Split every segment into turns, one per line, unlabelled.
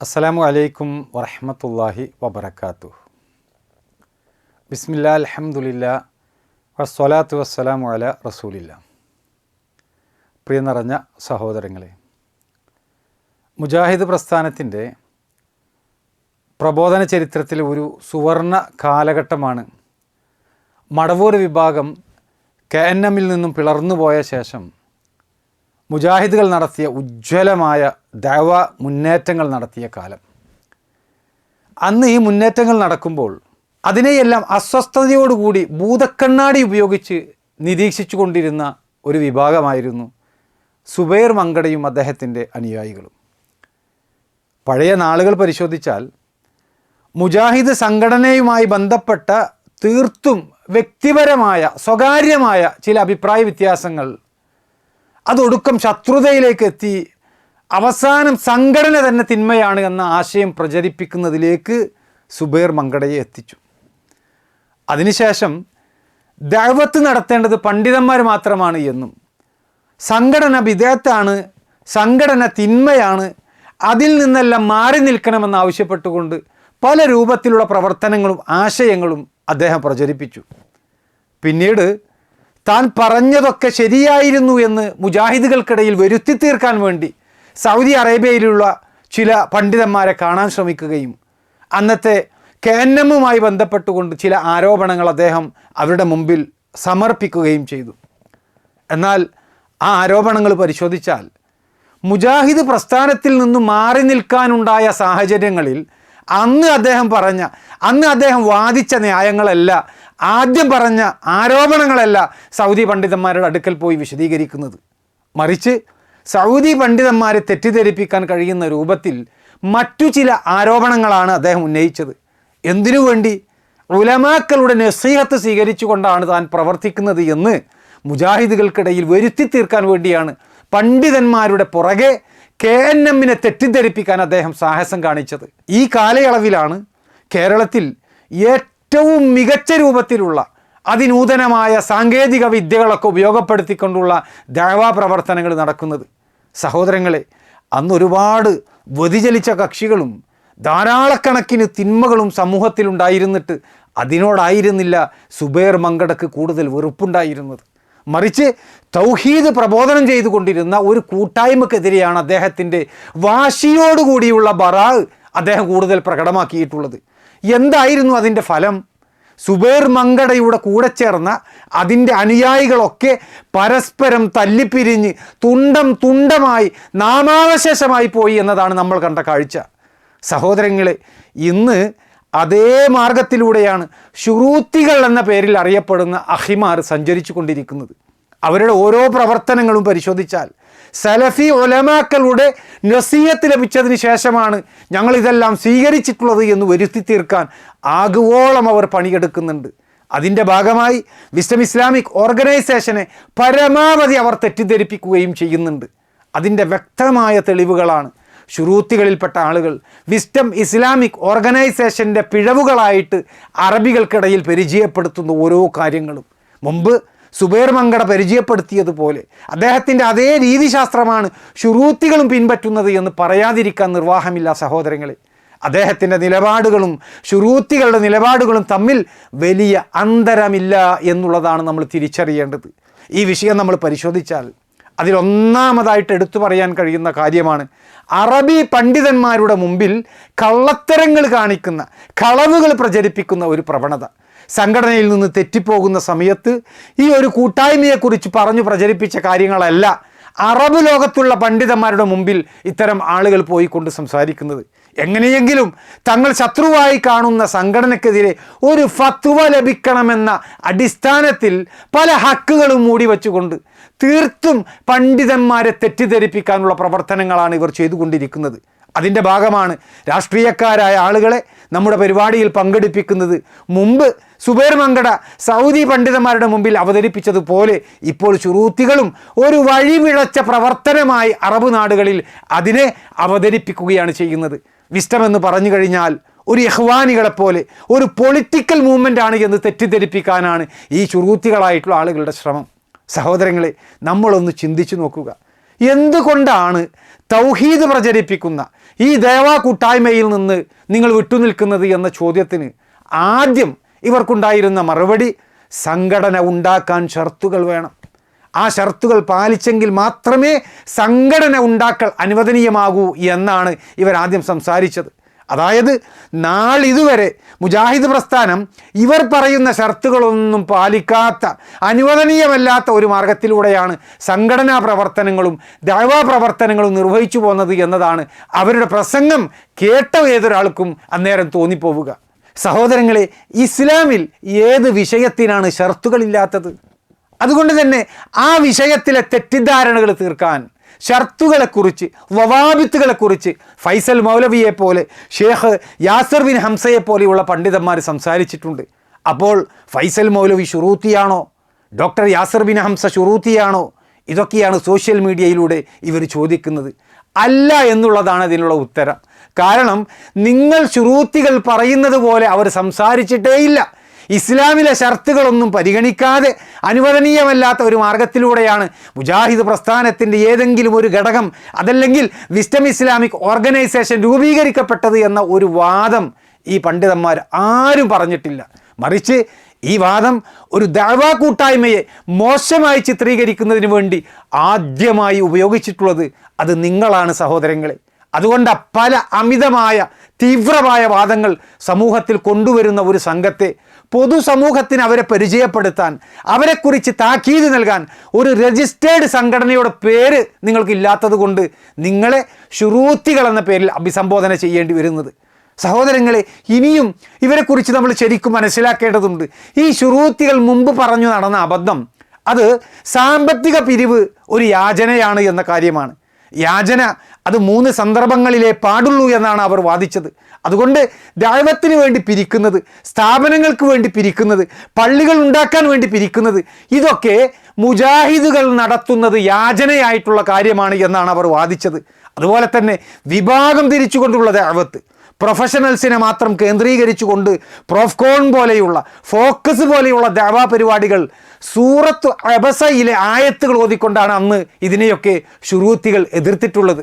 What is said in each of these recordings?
അസ്സലാമു അലൈക്കും വറഹമത്തല്ലാഹി വബർക്കാത്തു ബിസ്മില്ല അലഹമുല്ല വസ്സലാത്തു വസ്സലാമു അല റസൂലില്ല. പ്രിയ നിറഞ്ഞ സഹോദരങ്ങളെ മുജാഹിദ് പ്രസ്ഥാനത്തിന്റെ പ്രബോധന ചരിത്രത്തിലെ ഒരു സുവർണ കാലഘട്ടമാണ് മടവൂർ വിഭാഗം കെ എൻ എമ്മിൽ നിന്നും പിളർന്നുപോയ ശേഷം മുജാഹിദുകൾ നടത്തിയ ഉജ്ജ്വലമായ ദൈവ മുന്നേറ്റങ്ങൾ നടത്തിയ കാലം. അന്ന് ഈ മുന്നേറ്റങ്ങൾ നടക്കുമ്പോൾ അതിനെയെല്ലാം അസ്വസ്ഥതയോടുകൂടി ഭൂതക്കണ്ണാടി ഉപയോഗിച്ച് നിരീക്ഷിച്ചു കൊണ്ടിരുന്ന ഒരു വിഭാഗമായിരുന്നു സുബൈർ മങ്കടയും അദ്ദേഹത്തിന്റെ അനുയായികളും. പഴയ നാളുകൾ പരിശോധിച്ചാൽ മുജാഹിദ് സംഘടനയുമായി ബന്ധപ്പെട്ട തീർത്തും വ്യക്തിപരമായ സ്വകാര്യമായ ചില അഭിപ്രായ വ്യത്യാസങ്ങൾ അതൊടുക്കം ശത്രുതയിലേക്ക് എത്തി അവസാനം സംഘടന തന്നെ തിന്മയാണ് എന്ന ആശയം പ്രചരിപ്പിക്കുന്നതിലേക്ക് സുബൈർ മങ്കടയെ എത്തിച്ചു. അതിനുശേഷം ദൈവത്ത് നടത്തേണ്ടത് പണ്ഡിതന്മാർ മാത്രമാണ് എന്നും സംഘടന വിദേഹത്താണ് സംഘടന തിന്മയാണ് അതിൽ നിന്നെല്ലാം മാറി നിൽക്കണമെന്ന് ആവശ്യപ്പെട്ടുകൊണ്ട് പല രൂപത്തിലുള്ള പ്രവർത്തനങ്ങളും ആശയങ്ങളും അദ്ദേഹം പ്രചരിപ്പിച്ചു. പിന്നീട് താൻ പറഞ്ഞതൊക്കെ ശരിയായിരുന്നു എന്ന് മുജാഹിദുകൾക്കിടയിൽ വരുത്തി തീർക്കാൻ വേണ്ടി സൗദി അറേബ്യയിലുള്ള ചില പണ്ഡിതന്മാരെ കാണാൻ ശ്രമിക്കുകയും അന്നത്തെ കെ എൻ എമ്മുമായി ബന്ധപ്പെട്ടുകൊണ്ട് ചില ആരോപണങ്ങൾ അദ്ദേഹം അവരുടെ മുമ്പിൽ സമർപ്പിക്കുകയും ചെയ്തു. എന്നാൽ ആ ആരോപണങ്ങൾ പരിശോധിച്ചാൽ മുജാഹിദ് പ്രസ്ഥാനത്തിൽ നിന്നും മാറി നിൽക്കാനുണ്ടായ സാഹചര്യങ്ങളിൽ അന്ന് അദ്ദേഹം പറഞ്ഞ അന്ന് അദ്ദേഹം വാദിച്ച ന്യായങ്ങളല്ല ആദ്യം പറഞ്ഞ ആരോപണങ്ങളല്ല സൗദി പണ്ഡിതന്മാരുടെ അടുക്കൽ പോയി വിശദീകരിക്കുന്നത്. മറിച്ച് സൗദി പണ്ഡിതന്മാരെ തെറ്റിദ്ധരിപ്പിക്കാൻ കഴിയുന്ന രൂപത്തിൽ മറ്റു ചില ആരോപണങ്ങളാണ് അദ്ദേഹം ഉന്നയിച്ചത്. എന്തിനു വേണ്ടി? ഉലമാക്കളുടെ നസീഹത്ത് സ്വീകരിച്ചുകൊണ്ടാണ് താൻ പ്രവർത്തിക്കുന്നത് എന്ന് മുജാഹിദുകൾക്കിടയിൽ വരുത്തി തീർക്കാൻ വേണ്ടിയാണ് പണ്ഡിതന്മാരുടെ പുറകെ കെ എൻ എമ്മിനെ തെറ്റിദ്ധരിപ്പിക്കാൻ അദ്ദേഹം സാഹസം കാണിച്ചത്. ഈ കാലയളവിലാണ് കേരളത്തിൽ ഏറ്റവും മികച്ച രൂപത്തിലുള്ള അതിനൂതനമായ സാങ്കേതിക വിദ്യകളൊക്കെ ഉപയോഗപ്പെടുത്തിക്കൊണ്ടുള്ള ദാവാ പ്രവർത്തനങ്ങൾ നടക്കുന്നത്. സഹോദരങ്ങളെ അന്ന് ഒരുപാട് വ്യതിചലിച്ച കക്ഷികളും ധാരാളക്കണക്കിന് തിന്മകളും സമൂഹത്തിലുണ്ടായിരുന്നിട്ട് അതിനോടായിരുന്നില്ല സുബേർ മങ്കടക്ക് കൂടുതൽ വെറുപ്പുണ്ടായിരുന്നത്. മറിച്ച് തൗഹീദ് പ്രബോധനം ചെയ്തുകൊണ്ടിരുന്ന ഒരു കൂട്ടായ്മക്കെതിരെയാണ് അദ്ദേഹത്തിന്റെ വാശിയോടുകൂടിയുള്ള ബറാ അദ്ദേഹം കൂടുതൽ പ്രകടമാക്കിയിട്ടുള്ളത്. എന്തായിരുന്നു അതിന്റെ ഫലം? സുബേർ മങ്കടയുടെ കൂടെ ചേർന്ന അതിന്റെ അനുയായികളൊക്കെ പരസ്പരം തല്ലിപ്പിരിഞ്ഞ് തുണ്ടം തുണ്ടമായി നാമാവശേഷമായി പോയി എന്നതാണ് നമ്മൾ കണ്ട കാഴ്ച. സഹോദരങ്ങളെ ഇന്ന് അതേ മാർഗത്തിലൂടെയാണ് ഷുറൂത്തികൾ എന്ന പേരിൽ അറിയപ്പെടുന്ന അഹിമാർ സഞ്ചരിച്ചു കൊണ്ടിരിക്കുന്നത് അവരുടെ ഓരോ പ്രവർത്തനങ്ങളും പരിശോധിച്ചാൽ സലഫി ഒലമാക്കളുടെ നസീയത്ത് ലഭിച്ചതിന് ശേഷമാണ് ഞങ്ങൾ ഇതെല്ലാം സ്വീകരിച്ചിട്ടുള്ളത് എന്ന് വരുത്തി തീർക്കാൻ ആകുവോളം അവർ പണിയെടുക്കുന്നുണ്ട്. അതിന്റെ ഭാഗമായി വിസ്റ്റം ഇസ്ലാമിക് ഓർഗനൈസേഷനെ പരമാവധി അവർ തെറ്റിദ്ധരിപ്പിക്കുകയും ചെയ്യുന്നുണ്ട്. അതിന്റെ വ്യക്തമായ തെളിവുകളാണ് ശുരൂത്തികളിൽപ്പെട്ട ആളുകൾ വിസ്റ്റം ഇസ്ലാമിക് ഓർഗനൈസേഷന്റെ പിഴവുകളായിട്ട് അറബികൾക്കിടയിൽ പരിചയപ്പെടുത്തുന്ന ഓരോ കാര്യങ്ങളും. മുമ്പ് സുബൈർ മങ്കട പരിചയപ്പെടുത്തിയതുപോലെ അദ്ദേഹത്തിന്റെ അതേ രീതിശാസ്ത്രമാണ് ഷുറൂത്തികളും പിൻപറ്റുന്നത് എന്ന് പറയാതിരിക്കാൻ നിർവാഹമില്ല സഹോദരങ്ങളെ. അദ്ദേഹത്തിന്റെ നിലപാടുകളും ഷുറൂത്തികളുടെ നിലപാടുകളും തമ്മിൽ വലിയ അന്തരമില്ല എന്നുള്ളതാണ് നമ്മൾ തിരിച്ചറിയേണ്ടത്. ഈ വിഷയം നമ്മൾ പരിശോധിച്ചാൽ അതിലൊന്നാമതായിട്ട് എടുത്തു പറയാൻ കഴിയുന്ന കാര്യമാണ് അറബി പണ്ഡിതന്മാരുടെ മുമ്പിൽ കള്ളത്തരങ്ങൾ കാണിക്കുന്ന കളവുകൾ പ്രചരിപ്പിക്കുന്ന ഒരു പ്രവണത. സംഘടനയിൽ നിന്ന് തെറ്റിപ്പോകുന്ന സമയത്ത് ഈ ഒരു കൂട്ടായ്മയെക്കുറിച്ച് പറഞ്ഞു പ്രചരിപ്പിച്ച കാര്യങ്ങളല്ല അറബ് ലോകത്തുള്ള പണ്ഡിതന്മാരുടെ മുമ്പിൽ ഇത്തരം ആളുകൾ പോയിക്കൊണ്ട് സംസാരിക്കുന്നത്. എങ്ങനെയെങ്കിലും തങ്ങൾ ശത്രുവായി കാണുന്ന സംഘടനയ്ക്കെതിരെ ഒരു ഫത്വ ലഭിക്കണമെന്ന അടിസ്ഥാനത്തിൽ പല ഹക്കുകളും മൂടി വച്ചുകൊണ്ട് തീർത്തും പണ്ഡിതന്മാരെ തെറ്റിദ്ധരിപ്പിക്കാനുള്ള പ്രവർത്തനങ്ങളാണ് ഇവർ ചെയ്തുകൊണ്ടിരിക്കുന്നത്. അതിന്റെ ഭാഗമാണ് രാഷ്ട്രീയക്കാരായ ആളുകളെ നമ്മുടെ പരിപാടിയിൽ പങ്കെടുപ്പിക്കുന്നത്. മുമ്പ് സുബേർ മങ്കട സൗദി പണ്ഡിതന്മാരുടെ മുമ്പിൽ അവതരിപ്പിച്ചതുപോലെ ഇപ്പോൾ ചുറൂത്തികളും ഒരു വഴിവിളച്ച പ്രവർത്തനമായി അറബ് നാടുകളിൽ അതിനെ അവതരിപ്പിക്കുകയാണ് ചെയ്യുന്നത്. വിസ്റ്റമെന്ന് പറഞ്ഞു കഴിഞ്ഞാൽ ഒരു യഹ്വാനികളെപ്പോലെ ഒരു പൊളിറ്റിക്കൽ മൂവ്മെന്റ് ആണ് എന്ന് തെറ്റിദ്ധരിപ്പിക്കാനാണ് ഈ ചുറൂത്തികളായിട്ടുള്ള ആളുകളുടെ ശ്രമം. സഹോദരങ്ങളെ നമ്മളൊന്ന് ചിന്തിച്ചു നോക്കുക. എന്തുകൊണ്ടാണ് തൗഹീദ് പ്രചരിപ്പിക്കുന്ന ഈ ദേവാ കൂട്ടായ്മയിൽ നിന്ന് നിങ്ങൾ വിട്ടുനിൽക്കുന്നത് എന്ന ചോദ്യത്തിന് ആദ്യം ഇവർക്കുണ്ടായിരുന്ന മറുപടി സംഘടന ഉണ്ടാക്കാൻ ഷർത്തുകൾ വേണം. ആ ഷർത്തുകൾ പാലിച്ചെങ്കിൽ മാത്രമേ സംഘടന ഉണ്ടാക്കൽ അനുവദനീയമാകൂ എന്നാണ് ഇവരാദ്യം സംസാരിച്ചത്. അതായത് നാളിതുവരെ മുജാഹിദ് പ്രസ്ഥാനം ഇവർ പറയുന്ന ഷർത്തുകളൊന്നും പാലിക്കാത്ത അനുവദനീയമല്ലാത്ത ഒരു മാർഗത്തിലൂടെയാണ് സംഘടനാ പ്രവർത്തനങ്ങളും ദൈവാ പ്രവർത്തനങ്ങളും നിർവഹിച്ചു പോകുന്നത് എന്നതാണ് അവരുടെ പ്രസംഗം കേട്ട ഏതൊരാൾക്കും അന്നേരം തോന്നിപ്പോവുക. സഹോദരങ്ങളെ ഇസ്ലാമിൽ ഏത് വിഷയത്തിനാണ് ഷർത്തുകളില്ലാത്തത്? അതുകൊണ്ട് തന്നെ ആ വിഷയത്തിലെ തെറ്റിദ്ധാരണകൾ തീർക്കാൻ ഷർത്തുകളെക്കുറിച്ച് വവാബിത്തുകളെക്കുറിച്ച് ഫൈസൽ മൗലവിയെ പോലെ ഷേഖ് യാസർ ബിൻ ഹംസയെ പോലെയുള്ള പണ്ഡിതന്മാർ സംസാരിച്ചിട്ടുണ്ട്. അപ്പോൾ ഫൈസൽ മൗലവി ഷുറൂത്തിയാണോ ഡോക്ടർ യാസർ ബിൻ ഹംസ ഷുറൂത്തിയാണോ ഇതൊക്കെയാണ് സോഷ്യൽ മീഡിയയിലൂടെ ഇവർ ചോദിക്കുന്നത്. അല്ല എന്നുള്ളതാണ് അതിനുള്ള ഉത്തരം. കാരണം നിങ്ങൾ ഷുറൂത്തികൾ പറയുന്നത് പോലെ അവർ സംസാരിച്ചിട്ടേയില്ല. ഇസ്ലാമിലെ ഷർത്തുകളൊന്നും പരിഗണിക്കാതെ അനുവദനീയമല്ലാത്ത ഒരു മാർഗത്തിലൂടെയാണ് മുജാഹിദ് പ്രസ്ഥാനത്തിന്റെ ഏതെങ്കിലും ഒരു ഘടകം അതല്ലെങ്കിൽ വിസ്റ്റം ഇസ്ലാമിക് ഓർഗനൈസേഷൻ രൂപീകരിക്കപ്പെട്ടത് എന്ന ഒരു വാദം ഈ പണ്ഡിതന്മാർ ആരും പറഞ്ഞിട്ടില്ല. മറിച്ച് ഈ വാദം ഒരു ദഴവാ കൂട്ടായ്മയെ മോശമായി ചിത്രീകരിക്കുന്നതിന് വേണ്ടി ആദ്യമായി ഉപയോഗിച്ചിട്ടുള്ളത് അത് നിങ്ങളാണ് സഹോദരങ്ങളെ. അതുകൊണ്ട് പല അമിതമായ തീവ്രമായ വാദങ്ങൾ സമൂഹത്തിൽ കൊണ്ടുവരുന്ന ഒരു സംഘത്തെ പൊതുസമൂഹത്തിന് അവരെ പരിചയപ്പെടുത്താൻ അവരെക്കുറിച്ച് താക്കീത് നൽകാൻ ഒരു രജിസ്റ്റേർഡ് സംഘടനയുടെ പേര് നിങ്ങൾക്കില്ലാത്തത് കൊണ്ട് നിങ്ങളെ ശുറൂത്തികൾ എന്ന പേരിൽ അഭിസംബോധന ചെയ്യേണ്ടി വരുന്നത്. സഹോദരങ്ങളെ ഇനിയും ഇവരെക്കുറിച്ച് നമ്മൾ ശരിക്കും മനസ്സിലാക്കേണ്ടതുണ്ട്. ഈ ശുറൂത്തികൾ മുമ്പ് പറഞ്ഞു നടന്ന അബദ്ധം അത് സാമ്പത്തിക പിരിവ് ഒരു യാചനയാണ് എന്ന കാര്യമാണ്. യാചന അത് മൂന്ന് സന്ദർഭങ്ങളിലേ പാടുള്ളൂ എന്നാണ് അവർ വാദിച്ചത്. അതുകൊണ്ട് ദൈവത്തിന് വേണ്ടി പിരിക്കുന്നത് സ്ഥാപനങ്ങൾക്ക് വേണ്ടി പിരിക്കുന്നത് പള്ളികൾ ഉണ്ടാക്കാൻ വേണ്ടി പിരിക്കുന്നത് ഇതൊക്കെ മുജാഹിദുകൾ നടത്തുന്നത് യാചനയായിട്ടുള്ള കാര്യമാണ് എന്നാണ് അവർ വാദിച്ചത്. അതുപോലെ തന്നെ വിഭാഗം തിരിച്ചുകൊണ്ടുള്ള ദൈവത്ത് പ്രൊഫഷണൽസിനെ മാത്രം കേന്ദ്രീകരിച്ചുകൊണ്ട് പ്രോഫ്കോൺ പോലെയുള്ള ഫോക്കസ് പോലെയുള്ള ദേവാ പരിപാടികൾ സൂറത്ത് അബസയിലെ ആയത്തുകൾ ഓതിക്കൊണ്ടാണ് അന്ന് ഇതിനെയൊക്കെ ശുരൂത്തികൾ എതിർത്തിട്ടുള്ളത്.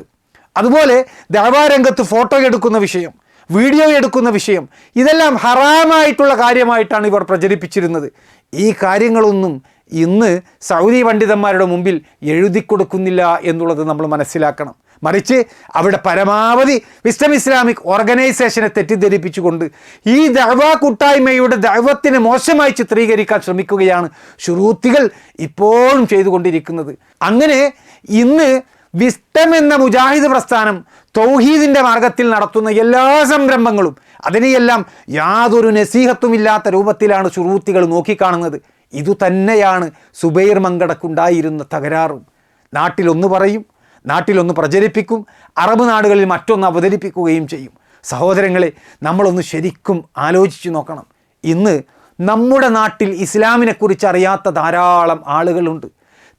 അതുപോലെ ദേവാരംഗത്ത് ഫോട്ടോ എടുക്കുന്ന വിഷയം വീഡിയോ എടുക്കുന്ന വിഷയം. ഇതെല്ലാം ഹറാമായിട്ടുള്ള കാര്യമായിട്ടാണ് ഇവർ പ്രചരിപ്പിച്ചിരുന്നത്. ഈ കാര്യങ്ങളൊന്നും ഇന്ന് സൗദി പണ്ഡിതന്മാരുടെ മുമ്പിൽ എഴുതി കൊടുക്കുന്നില്ല എന്നുള്ളത് നമ്മൾ മനസ്സിലാക്കണം. മറിച്ച് അവിടെ പരമാവധി വിസ്റ്റം ഇസ്ലാമിക് ഓർഗനൈസേഷനെ തെറ്റിദ്ധരിപ്പിച്ചുകൊണ്ട് ഈ ദഅവ കൂട്ടായ്മയുടെ ദൈവത്തിനെ മോശമായി ചിത്രീകരിക്കാൻ ശ്രമിക്കുകയാണ് ശുരൂത്തികൾ ഇപ്പോഴും ചെയ്തുകൊണ്ടിരിക്കുന്നത്. അങ്ങനെ ഇന്ന് വിസ്റ്റം എന്ന മുജാഹിദ് പ്രസ്ഥാനം തൗഹീദിന്റെ മാർഗത്തിൽ നടത്തുന്ന എല്ലാ സംരംഭങ്ങളും അതിനെയെല്ലാം യാതൊരു നസീഹത്തും ഇല്ലാത്ത രൂപത്തിലാണ് ശുറൂത്തികൾ നോക്കിക്കാണുന്നത്. ഇതുതന്നെയാണ് സുബൈർ മങ്കടക്കുണ്ടായിരുന്ന തകരാറും. നാട്ടിലൊന്ന് പറയും നാട്ടിലൊന്ന് പ്രചരിപ്പിക്കും അറബ് നാടുകളിൽ മറ്റൊന്ന് അവതരിപ്പിക്കുകയും ചെയ്യും. സഹോദരങ്ങളെ നമ്മളൊന്ന് ശരിക്കും ആലോചിച്ചു നോക്കണം. ഇന്ന് നമ്മുടെ നാട്ടിൽ ഇസ്ലാമിനെക്കുറിച്ച് അറിയാത്ത ധാരാളം ആളുകളുണ്ട്.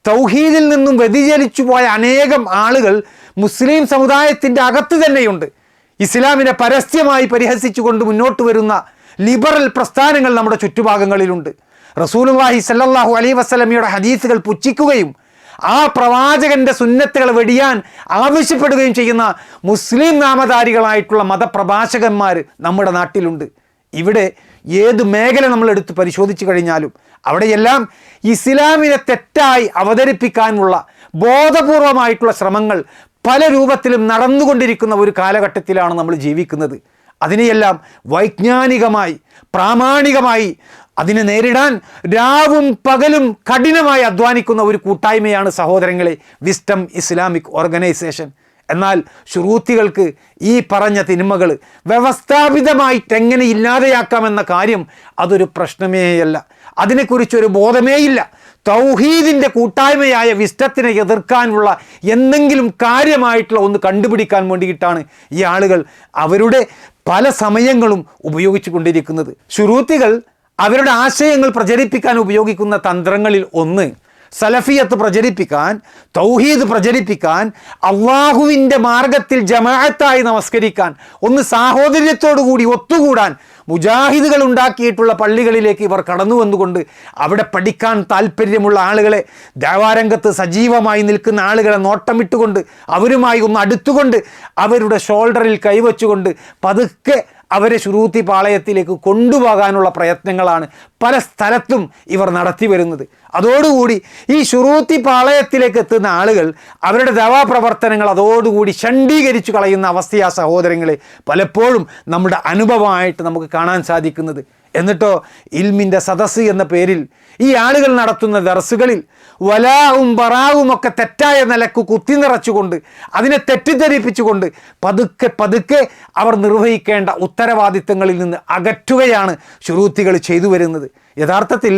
തൗഹീദിൽ നിന്നും വ്യതിചലിച്ചു പോയ അനേകം ആളുകൾ മുസ്ലിം സമുദായത്തിന്റെ അകത്ത് തന്നെയുണ്ട്. ഇസ്ലാമിനെ പരസ്യമായി പരിഹസിച്ചുകൊണ്ട് മുന്നോട്ട് വരുന്ന ലിബറൽ പ്രസ്ഥാനങ്ങൾ നമ്മുടെ ചുറ്റുഭാഗങ്ങളിലുണ്ട്. റസൂലുള്ളാഹി സല്ലാഹു അലൈ വസ്ലമിയുടെ ഹദീസുകൾ പുച്ഛിക്കുകയും ആ പ്രവാചകന്റെ സുന്നത്തുകൾ വെടിയാൻ ആവശ്യപ്പെടുകയും ചെയ്യുന്ന മുസ്ലിം നാമധാരികളായിട്ടുള്ള മതപ്രഭാഷകന്മാർ നമ്മുടെ നാട്ടിലുണ്ട്. ഇവിടെ ഏത് മേഖല നമ്മൾ എടുത്ത് പരിശോധിച്ചു കഴിഞ്ഞാലും അവിടെയെല്ലാം ഇസ്ലാമിനെ തെറ്റായി അവതരിപ്പിക്കാനുള്ള ബോധപൂർവമായിട്ടുള്ള ശ്രമങ്ങൾ പല രൂപത്തിലും നടന്നുകൊണ്ടിരിക്കുന്ന ഒരു കാലഘട്ടത്തിലാണ് നമ്മൾ ജീവിക്കുന്നത്. അതിനെയെല്ലാം വൈജ്ഞാനികമായി പ്രാമാണികമായി അതിനെ നേരിടാൻ രാവും പകലും കഠിനമായി അധ്വാനിക്കുന്ന ഒരു കൂട്ടായ്മയാണ് സഹോദരങ്ങളെ വിസ്റ്റം ഇസ്ലാമിക് ഓർഗനൈസേഷൻ. എന്നാൽ ശ്രൂത്തികൾക്ക് ഈ പറഞ്ഞ തിന്മകൾ വ്യവസ്ഥാപിതമായിട്ട് എങ്ങനെ ഇല്ലാതെയാക്കാമെന്ന കാര്യം അതൊരു പ്രശ്നമേയല്ല. അതിനെക്കുറിച്ചൊരു ബോധമേയില്ല. തൗഹീദിന്റെ കൂട്ടായ്മയായ വിസ്റ്റത്തിനെ എതിർക്കാനുള്ള എന്തെങ്കിലും കാര്യമായിട്ടുള്ള ഒന്ന് കണ്ടുപിടിക്കാൻ വേണ്ടിയിട്ടാണ് ഈ ആളുകൾ അവരുടെ പല സമയങ്ങളും ഉപയോഗിച്ചു കൊണ്ടിരിക്കുന്നത്. ഷുറൂത്തികൾ അവരുടെ ആശയങ്ങൾ പ്രചരിപ്പിക്കാൻ ഉപയോഗിക്കുന്ന തന്ത്രങ്ങളിൽ ഒന്ന് സലഫിയത്ത് പ്രചരിപ്പിക്കാൻ തൗഹീദ് പ്രചരിപ്പിക്കാൻ അള്ളാഹുവിന്റെ മാർഗത്തിൽ ജമാഅത്തായി നമസ്കരിക്കാൻ ഒന്ന് സാഹോദര്യത്തോടു കൂടി ഒത്തുകൂടാൻ മുജാഹിദുകൾ ഉണ്ടാക്കിയിട്ടുള്ള പള്ളികളിലേക്ക് ഇവർ കടന്നു വന്നുകൊണ്ട് അവിടെ പഠിക്കാൻ താല്പര്യമുള്ള ആളുകളെ ദേവാരംഗത്ത് സജീവമായി നിൽക്കുന്ന ആളുകളെ നോട്ടമിട്ടുകൊണ്ട് അവരുമായി ഒന്ന് അടുത്തുകൊണ്ട് അവരുടെ ഷോൾഡറിൽ കൈവച്ചുകൊണ്ട് പതുക്കെ അവരെ ശുരൂത്തി പാളയത്തിലേക്ക് കൊണ്ടുപോകാനുള്ള പ്രയത്നങ്ങളാണ് പല സ്ഥലത്തും ഇവർ നടത്തി വരുന്നത്. അതോടുകൂടി ഈ ശുറൂത്തി പാളയത്തിലേക്ക് എത്തുന്ന ആളുകൾ അവരുടെ ദവാപ്രവർത്തനങ്ങൾ അതോടുകൂടി ഷണ്ഡീകരിച്ചു കളയുന്ന അവസ്ഥയാ സഹോദരങ്ങളെ പലപ്പോഴും നമ്മുടെ അനുഭവമായിട്ട് നമുക്ക് കാണാൻ സാധിക്കുന്നത്. എന്നിട്ടോ ഇൽമിന്റെ സദസ്സ് എന്ന പേരിൽ ഈ ആളുകൾ നടത്തുന്ന ദർസുകളിൽ വലാവും ബറാവും ഒക്കെ തെറ്റായ നിലയ്ക്ക് കുത്തി നിറച്ചുകൊണ്ട് അതിനെ തെറ്റിദ്ധരിപ്പിച്ചുകൊണ്ട് പതുക്കെ പതുക്കെ അവർ നിർവഹിക്കേണ്ട ഉത്തരവാദിത്തങ്ങളിൽ നിന്ന് അകറ്റുകയാണ് ശുരൂത്തികൾ ചെയ്തു വരുന്നത്. യഥാർത്ഥത്തിൽ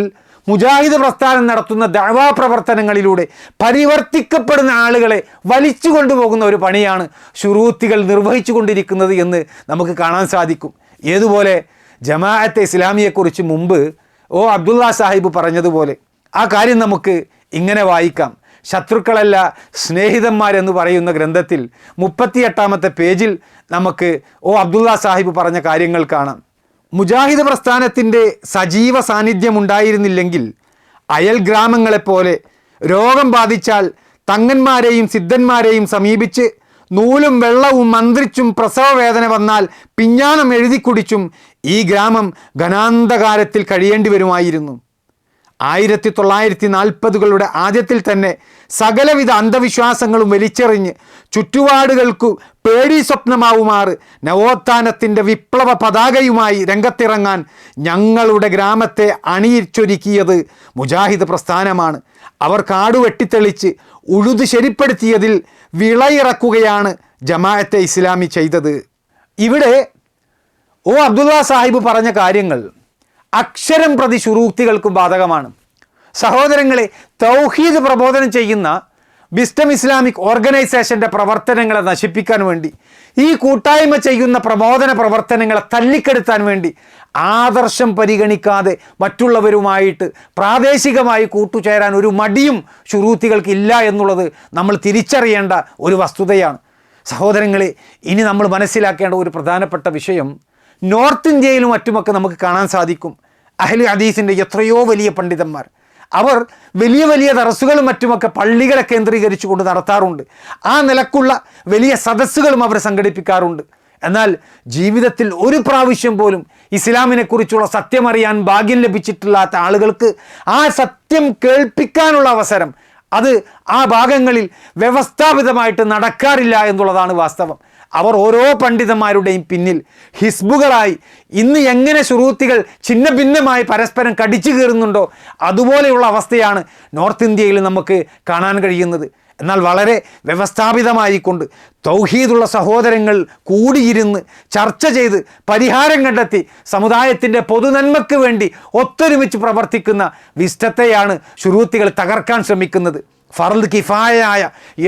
മുജാഹിദ് പ്രസ്ഥാനം നടത്തുന്ന ദഴവാ പ്രവർത്തനങ്ങളിലൂടെ പരിവർത്തിക്കപ്പെടുന്ന ആളുകളെ വലിച്ചു കൊണ്ടുപോകുന്ന ഒരു പണിയാണ് ശുരൂത്തികൾ നിർവഹിച്ചു കൊണ്ടിരിക്കുന്നത് എന്ന് നമുക്ക് കാണാൻ സാധിക്കും. ഏതുപോലെ ജമാഅത്തെ ഇസ്ലാമിയെക്കുറിച്ച് മുമ്പ് ഓ അബ്ദുള്ള സാഹിബ് പറഞ്ഞതുപോലെ ആ കാര്യം നമുക്ക് ഇങ്ങനെ വായിക്കാം. ശത്രുക്കളല്ല സ്നേഹിതന്മാരെന്ന് പറയുന്ന ഗ്രന്ഥത്തിൽ മുപ്പത്തിയെട്ടാമത്തെ പേജിൽ നമുക്ക് ഓ അബ്ദുള്ള സാഹിബ് പറഞ്ഞ കാര്യങ്ങൾ കാണാം. മുജാഹിദ് പ്രസ്ഥാനത്തിന്റെ സജീവ സാന്നിധ്യം ഉണ്ടായിരുന്നില്ലെങ്കിൽ അയൽ ഗ്രാമങ്ങളെപ്പോലെ രോഗം ബാധിച്ചാൽ തങ്ങന്മാരെയും സിദ്ധന്മാരെയും സമീപിച്ച് നൂലും വെള്ളവും മന്ത്രിച്ചും പ്രസവ വേദന വന്നാൽ പിഞ്ഞാണം എഴുതി കുടിച്ചും ഈ ഗ്രാമം ഘനാന്തകാരത്തിൽ കഴിയേണ്ടി വരുമായിരുന്നു ആയിരത്തി തൊള്ളായിരത്തി നാൽപ്പതുകളുടെ ആദ്യത്തിൽ തന്നെ സകലവിധ അന്ധവിശ്വാസങ്ങളും വലിച്ചെറിഞ്ഞ് ചുറ്റുപാടുകൾക്കു പേടി സ്വപ്നമാവുമാറ് നവോത്ഥാനത്തിന്റെ വിപ്ലവ പതാകയുമായി രംഗത്തിറങ്ങാൻ ഞങ്ങളുടെ ഗ്രാമത്തെ അണിയിച്ചൊരുക്കിയത് മുജാഹിദ് പ്രസ്ഥാനമാണ്. അവർ കാട് വെട്ടിത്തെളിച്ച് ഉഴുത് ശരിപ്പെടുത്തിയതിൽ വിളയിറക്കുകയാണ് ജമാഅത്തെ ഇസ്ലാമി ചെയ്തത്. ഇവിടെ ഓ അബ്ദുള്ള സാഹിബ് പറഞ്ഞ കാര്യങ്ങൾ അക്ഷരം പ്രതി ശുറൂക്തികൾക്കും ബാധകമാണ്. സഹോദരങ്ങളെ തൗഹീദ് പ്രബോധനം ചെയ്യുന്ന വിസ്റ്റം ഇസ്ലാമിക് ഓർഗനൈസേഷന്റെ പ്രവർത്തനങ്ങളെ നശിപ്പിക്കാൻ വേണ്ടി ഈ കൂട്ടായ്മ ചെയ്യുന്ന പ്രബോധന പ്രവർത്തനങ്ങളെ തല്ലിക്കെടുത്താൻ വേണ്ടി ആദർശം പരിഗണിക്കാതെ മറ്റുള്ളവരുമായിട്ട് പ്രാദേശികമായി കൂട്ടുചേരാൻ ഒരു മടിയും ശുറൂത്തികൾക്ക് ഇല്ല എന്നുള്ളത് നമ്മൾ തിരിച്ചറിയേണ്ട ഒരു വസ്തുതയാണ്. സഹോദരങ്ങളെ ഇനി നമ്മൾ മനസ്സിലാക്കേണ്ട ഒരു പ്രധാനപ്പെട്ട വിഷയം നോർത്ത് ഇന്ത്യയിലും മറ്റുമൊക്കെ നമുക്ക് കാണാൻ സാധിക്കും. അഹ്ലി ഹദീസിന്റെ എത്രയോ വലിയ പണ്ഡിതന്മാർ അവർ വലിയ വലിയ ദറസുകളും മറ്റുമൊക്കെ പള്ളികളെ കേന്ദ്രീകരിച്ചുകൊണ്ട് നടത്താറുണ്ട്. ആ നിലക്കുള്ള വലിയ സദസ്സുകളും അവർ സംഘടിപ്പിക്കാറുണ്ട്. എന്നാൽ ജീവിതത്തിൽ ഒരു പ്രാവശ്യം പോലും ഇസ്ലാമിനെക്കുറിച്ചുള്ള സത്യമറിയാൻ ഭാഗ്യം ലഭിച്ചിട്ടില്ലാത്ത ആളുകൾക്ക് ആ സത്യം കേൾപ്പിക്കാനുള്ള അവസരം അത് ആ ഭാഗങ്ങളിൽ വ്യവസ്ഥാപിതമായിട്ട് നടക്കാറില്ല എന്നുള്ളതാണ് വാസ്തവം. അവർ ഓരോ പണ്ഡിതന്മാരുടെയും പിന്നിൽ ഹിസ്ബുകളായി ഇന്ന് എങ്ങനെ ശുറൂത്തികൾ ഛിന്ന ഭിന്നമായി പരസ്പരം കടിച്ചു കീറുന്നുണ്ടോ അതുപോലെയുള്ള അവസ്ഥയാണ് നോർത്ത് ഇന്ത്യയിൽ നമുക്ക് കാണാൻ കഴിയുന്നത്. എന്നാൽ വളരെ വ്യവസ്ഥാപിതമായിക്കൊണ്ട് തൗഹീദുള്ള സഹോദരങ്ങൾ കൂടിയിരുന്ന് ചർച്ച ചെയ്ത് പരിഹാരം കണ്ടെത്തി സമുദായത്തിന്റെ പൊതുനന്മയ്ക്ക് വേണ്ടി ഒത്തൊരുമിച്ച് പ്രവർത്തിക്കുന്ന വിസ്റ്റത്തെയാണ് ശുരൂത്തികൾ തകർക്കാൻ ശ്രമിക്കുന്നത്. ഫർദ് കിഫായയായ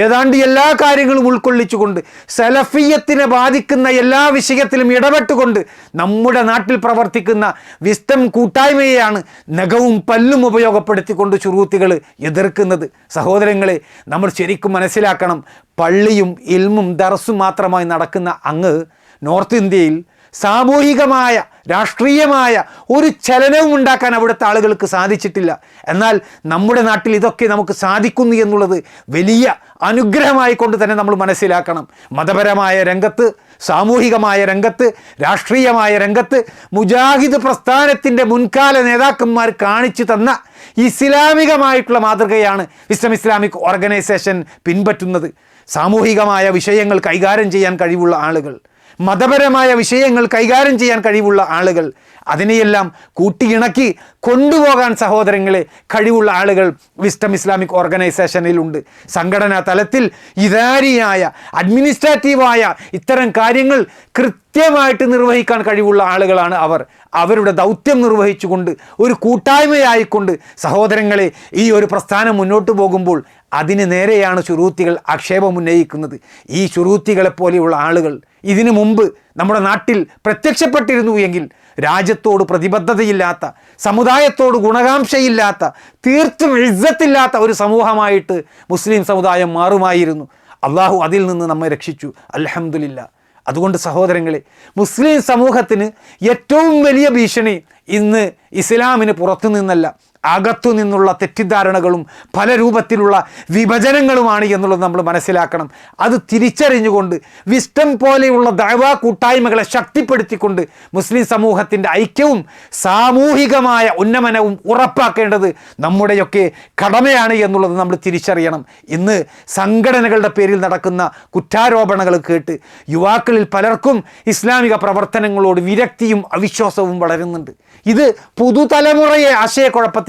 ഏതാണ്ട് എല്ലാ കാര്യങ്ങളും ഉൾക്കൊള്ളിച്ചുകൊണ്ട് സലഫിയത്തിനെ ബാധിക്കുന്ന എല്ലാ വിഷയത്തിലും ഇടപെട്ടുകൊണ്ട് നമ്മുടെ നാട്ടിൽ പ്രവർത്തിക്കുന്ന വിസ്തം കൂട്ടായ്മയെയാണ് നഖവും പല്ലും ഉപയോഗപ്പെടുത്തിക്കൊണ്ട് ചുറൂത്തികൾ എതിർക്കുന്നത്. സഹോദരങ്ങളെ നമ്മൾ ശരിക്കും മനസ്സിലാക്കണം പള്ളിയും ഇൽമും ദർസും മാത്രമായി നടക്കുന്ന അങ്ങ് നോർത്ത് ഇന്ത്യയിൽ സാമൂഹികമായ രാഷ്ട്രീയമായ ഒരു ചലനവും ഉണ്ടാക്കാൻ അവിടുത്തെ ആളുകൾക്ക് സാധിച്ചിട്ടില്ല. എന്നാൽ നമ്മുടെ നാട്ടിൽ ഇതൊക്കെ നമുക്ക് സാധിക്കുന്നു എന്നുള്ളത് വലിയ അനുഗ്രഹമായി കൊണ്ട് തന്നെ നമ്മൾ മനസ്സിലാക്കണം. മതപരമായ രംഗത്ത് സാമൂഹികമായ രംഗത്ത് രാഷ്ട്രീയമായ രംഗത്ത് മുജാഹിദ് പ്രസ്ഥാനത്തിന്റെ മുൻകാല നേതാക്കന്മാർ കാണിച്ചു തന്ന ഇസ്ലാമികമായിട്ടുള്ള മാതൃകയാണ് ഇസ്ലാം ഇസ്ലാമിക് ഓർഗനൈസേഷൻ പിൻപറ്റുന്നത്. സാമൂഹികമായ വിഷയങ്ങൾ കൈകാര്യം ചെയ്യാൻ കഴിവുള്ള ആളുകൾ. മതപരമായ വിഷയങ്ങൾ കൈകാര്യം ചെയ്യാൻ കഴിവുള്ള ആളുകൾ. അതിനെയെല്ലാം കൂട്ടിയിണക്കി കൊണ്ടുപോകാൻ സഹോദരങ്ങളെ കഴിവുള്ള ആളുകൾ വിസ്റ്റം ഇസ്ലാമിക് ഓർഗനൈസേഷനിലുണ്ട് സംഘടനാ തലത്തിൽ ഇതാരിയായ അഡ്മിനിസ്ട്രേറ്റീവായ ഇത്തരം കാര്യങ്ങൾ കൃത്യമായിട്ട് നിർവഹിക്കാൻ കഴിവുള്ള ആളുകളാണ് അവർ. അവരുടെ ദൗത്യം നിർവഹിച്ചുകൊണ്ട് ഒരു കൂട്ടായ്മയായിക്കൊണ്ട് സഹോദരങ്ങളെ ഈ ഒരു പ്രസ്ഥാനം മുന്നോട്ട് പോകുമ്പോൾ അതിന് നേരെയാണ് ചുരൂത്തികൾ ആക്ഷേപം ഉന്നയിക്കുന്നത്. ഈ ചുരൂത്തികളെ പോലെയുള്ള ആളുകൾ ഇതിനു മുമ്പ് നമ്മുടെ നാട്ടിൽ പ്രത്യക്ഷപ്പെട്ടിരുന്നു എങ്കിൽ രാജ്യത്തോട് പ്രതിബദ്ധതയില്ലാത്ത സമുദായത്തോട് ഗുണകാംക്ഷയില്ലാത്ത തീർത്തും ഇജ്ജത്തില്ലാത്ത ഒരു സമൂഹമായിട്ട് മുസ്ലിം സമുദായം മാറുമായിരുന്നു. അള്ളാഹു അതിൽ നിന്ന് നമ്മെ രക്ഷിച്ചു. അലഹമുല്ല അതുകൊണ്ട് സഹോദരങ്ങളെ മുസ്ലിം സമൂഹത്തിന് ഏറ്റവും വലിയ ഭീഷണി ഇന്ന് ഇസ്ലാമിന് പുറത്തു നിന്നല്ല അകത്തു നിന്നുള്ള തെറ്റിദ്ധാരണകളും പല രൂപത്തിലുള്ള വിഭജനങ്ങളുമാണ് എന്നുള്ളത് നമ്മൾ മനസ്സിലാക്കണം. അത് തിരിച്ചറിഞ്ഞുകൊണ്ട് വിസ്റ്റം പോലെയുള്ള ദൈവാ കൂട്ടായ്മകളെ ശക്തിപ്പെടുത്തിക്കൊണ്ട് മുസ്ലിം സമൂഹത്തിന്റെ ഐക്യവും സാമൂഹികമായ ഉന്നമനവും ഉറപ്പാക്കേണ്ടത് നമ്മുടെയൊക്കെ കടമയാണ് എന്നുള്ളത് നമ്മൾ തിരിച്ചറിയണം. ഇന്ന് സംഘടനകളുടെ പേരിൽ നടക്കുന്ന കുറ്റാരോപണങ്ങൾ കേട്ട് യുവാക്കളിൽ പലർക്കും ഇസ്ലാമിക പ്രവർത്തനങ്ങളോട് വിരക്തിയും അവിശ്വാസവും വളരുന്നുണ്ട്. ഇത് പുതുതലമുറയെ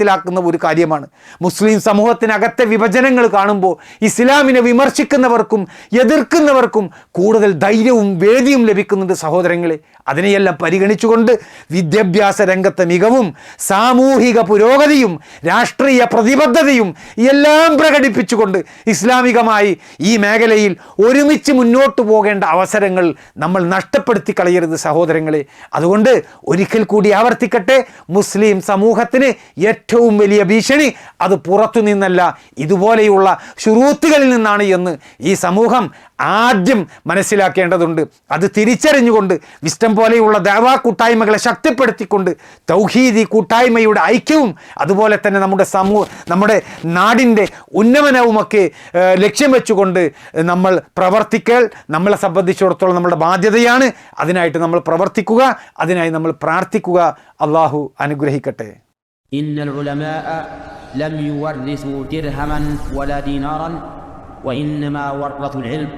ആശയക്കുഴപ്പത്തിലാക്കുന്ന ഒരു കാര്യമാണ്. മുസ്ലിം സമൂഹത്തിനകത്തെ വിഭജനങ്ങൾ കാണുമ്പോൾ ഇസ്ലാമിനെ വിമർശിക്കുന്നവർക്കും എതിർക്കുന്നവർക്കും കൂടുതൽ ധൈര്യവും വേദിയും ലഭിക്കുന്നുണ്ട് സഹോദരങ്ങളെ. അതിനെയെല്ലാം പരിഗണിച്ചുകൊണ്ട് വിദ്യാഭ്യാസ രംഗത്തെ മികവും സാമൂഹിക പുരോഗതിയും രാഷ്ട്രീയ പ്രതിബദ്ധതയും എല്ലാം പ്രകടിപ്പിച്ചുകൊണ്ട് ഇസ്ലാമികമായി ഈ മേഖലയിൽ ഒരുമിച്ച് മുന്നോട്ട് പോകേണ്ട അവസരങ്ങൾ നമ്മൾ നഷ്ടപ്പെടുത്തി കളയരുത് സഹോദരങ്ങളെ. അതുകൊണ്ട് ഒരിക്കൽ കൂടി ആവർത്തിക്കട്ടെ മുസ്ലിം സമൂഹത്തിന് ഏറ്റവും വലിയ ഭീഷണി അത് പുറത്തു നിന്നല്ല ഇതുപോലെയുള്ള ശുറൂത്തുകളിൽ നിന്നാണ് എന്ന് ഈ സമൂഹം ആദ്യം മനസ്സിലാക്കേണ്ടതുണ്ട്. അത് തിരിച്ചറിഞ്ഞുകൊണ്ട് വിസ്റ്റം പോലെയുള്ള ദേവാ കൂട്ടായ്മകളെ ശക്തിപ്പെടുത്തിക്കൊണ്ട് തൗഹീദി കൂട്ടായ്മയുടെ ഐക്യവും അതുപോലെ തന്നെ നമ്മുടെ സമൂഹ നമ്മുടെ നാടിന്റെ ഉന്നമനവുമൊക്കെ ലക്ഷ്യം വെച്ചുകൊണ്ട് നമ്മൾ പ്രവർത്തിക്കൽ നമ്മളെ സംബന്ധിച്ചിടത്തോളം നമ്മുടെ ബാധ്യതയാണ്. അതിനായിട്ട് നമ്മൾ പ്രവർത്തിക്കുക അതിനായി നമ്മൾ പ്രാർത്ഥിക്കുക. അള്ളാഹു അനുഗ്രഹിക്കട്ടെ.
إن العلماء لم يورثوا درهما ولا دينارا وإنما ورثوا العلم.